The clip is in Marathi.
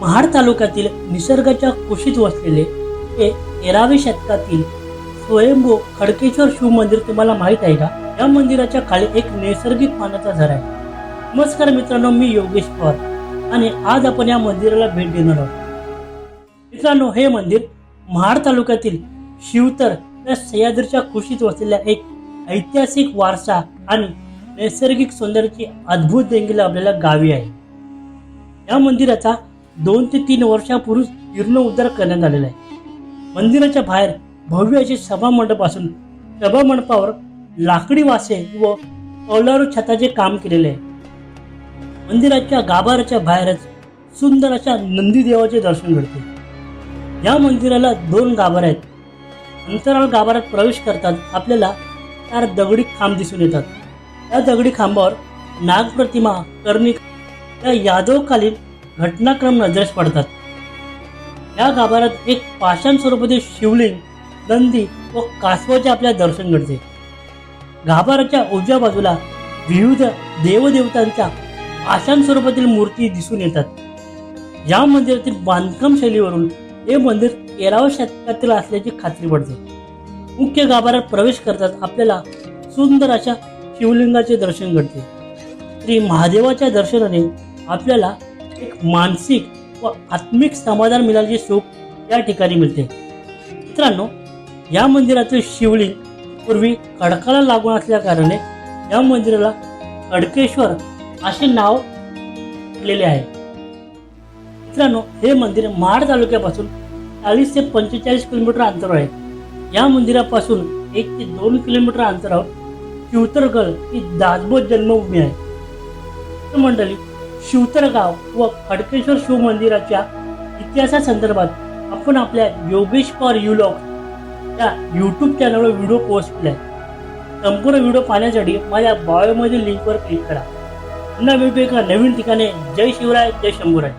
महाड तालुक्यातील निसर्गाच्या कुशीत वसलेले हे तेराव्या शतकातील स्वयंभू खडकेश्वर शिव मंदिर तुम्हाला माहीत आहे का? या मंदिराच्या खाली एक नैसर्गिक पाण्याचा झरा आहे. नमस्कार मित्रांनो मी योगेश पवार आणि आज आपण या मंदिराला भेट देणार आहोत. मित्रांनो हे मंदिर महाड तालुक्यातील शिवतर या सह्याद्रीच्या कुशीत वसलेल्या एक ऐतिहासिक वारसा आणि नैसर्गिक सौंदर्याची अद्भुत देणगीला आपल्याला गावी आहे. या मंदिराचा दोन ते तीन वर्षापूर्वी जीर्णोद्धार करण्यात आलेला आहे. मंदिराच्या बाहेर भव्य असे सभा मंडप असून सभा मंडपावर लाकडी वासे व कौलारू छताचे काम केलेले आहे. मंदिराच्या गाभाराच्या बाहेरच सुंदर अशा नंदी देवाचे दर्शन घडते. या मंदिराला दोन गाभार आहेत. अंतराळ गाभाऱ्यात प्रवेश करतात आपल्याला चार दगडी खांब दिसून येतात. या दगडी खांबावर नागप्रतिमा कर्णिक या यादवकालीन घटनाक्रम नजरेस पडतात. या गाभाऱ्यात एक पाषाण स्वरूपातील शिवलिंग नंदी व कासवाचे आपल्या दर्शन घडते. गाभाऱ्याच्या उजव्या बाजूला विविध देवदेवतांच्या पाषाण स्वरूपातील मूर्ती दिसून येतात. या मंदिरातील बांधकाम शैलीवरून हे मंदिर तेराव्या शतकातील असल्याची खात्री पडते. मुख्य गाभाऱ्यात प्रवेश करतात आपल्याला सुंदर अशा शिवलिंगाचे दर्शन घडते. श्री महादेवाच्या दर्शनाने आपल्याला एक मानसिक व आत्मिक समाधान मिळाल्याचे सुख या ठिकाणी मिळते. मित्रांनो या मंदिरातील शिवलिंग पूर्वी खडकाला लागून असल्या कारणे या मंदिराला खडकेश्वर असे नाव दिलेले आहे. मित्रांनो हे मंदिर महाड तालुक्यापासून चाळीस ते पंचेचाळीस किलोमीटर अंतरावर आहे. या मंदिरापासून एक ते दोन किलोमीटर अंतरावर चिवतरगड ही दासबोध जन्मभूमी आहे. मंडळी शिवतरगाव व खडकेश्वर शिव मंदिराच्या इतिहासासंदर्भात आपण आपल्या योगेश पवार युलॉग या यूट्यूब चॅनलवर व्हिडिओ पोस्ट केला संपूर्ण व्हिडिओ पाहण्यासाठी माझ्या बायोमधील लिंकवर क्लिक करा. पुन्हा भेटू एका नवीन ठिकाणी. जय शिवराय जय शंभूराय.